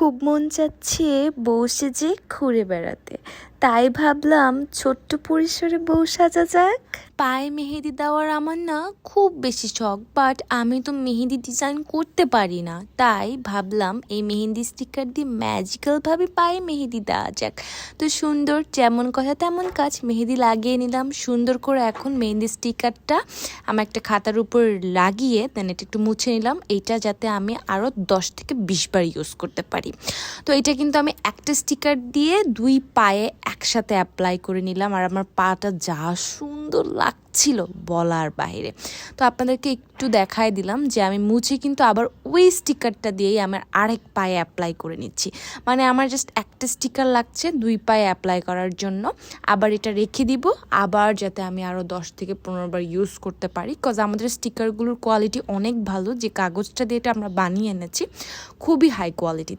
খুব মন চাচ্ছে বসে যে ঘুরে বেড়াতে। তাই ভাবলাম ছোট্ট পরিসরে বউ সাজা যাক। পায়ে মেহেদি দেওয়ার আমার না খুব বেশি শখ বাট আমি তো মেহেদি ডিজাইন করতে পারি না। তাই ভাবলাম এই মেহেদি স্টিকার দিয়ে ম্যাজিক্যালভাবে পায়ে মেহেদি দেওয়া যাক। তো সুন্দর যেমন কথা তেমন কাজ মেহেদি লাগিয়ে নিলাম। সুন্দর করে এখন মেহেদি স্টিকারটা আমার একটা খাতার উপর লাগিয়ে দেন এটা একটু মুছে নিলাম। এইটা যাতে আমি আরও দশ থেকে বিশ বার ইউজ করতে পারি। তো এটা কিন্তু আমি একটা স্টিকার দিয়ে দুই পায়ে একসাথে অ্যাপ্লাই করে নিলাম আর আমার পাটা যা সুন্দর লাগছিল বলার বাইরে তো আপনাদেরকে একটু দেখায় দিলাম যে আমি মুছে কিন্তু আবার ওই স্টিকারটা দিয়েই আমার আরেক পায়ে অ্যাপ্লাই করে নিচ্ছি। মানে আমার জাস্ট একটা স্টিকার লাগছে দুই পায়ে অ্যাপ্লাই করার জন্য। আবার এটা রেখে দিব, আবার যাতে আমি আরও দশ থেকে পনেরো বার ইউজ করতে পারি কজ আমাদের স্টিকারগুলোর কোয়ালিটি অনেক ভালো। যে কাগজটা দিয়ে এটা আমরা বানিয়ে এনেছি, খুবই হাই কোয়ালিটি